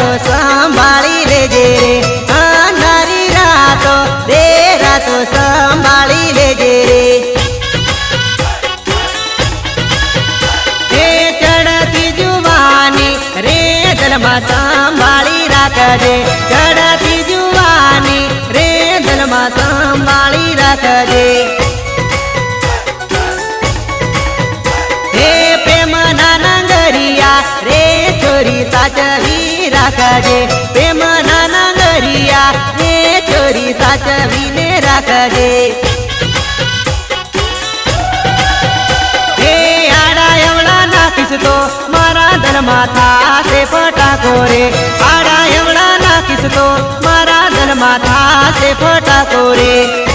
રાતો સંભાળી લેજે રે. અંધારી રાતો દે રાતો સંભાળી લેજે રે. હે ચડતી જુવાની રે દલમાં સંભાળી રાખજે. ચડતી જુવાની રે દલમાં સંભાળી રાખજે. રાખજે પ્રેમના નંગરિયા રે ચોરી સાચવીને રાખજે. હે આડા એવડા નાખીશ તો મારા દલમાં થાશે ફટાકો રે. આડા એવડા નાખીશ તો મારા દલમાં થાશે ફટાકો રે.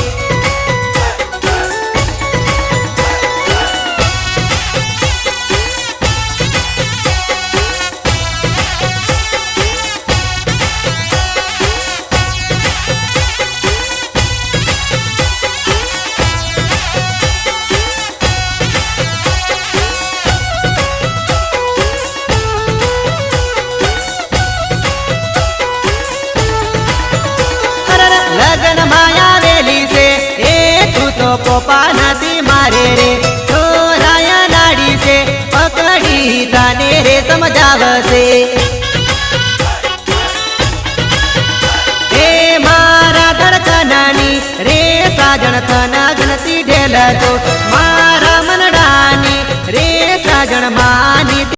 પોપા નથી મારે રે. છોરાયા નાડી છે. પકડી તાને રે સમજાવશે.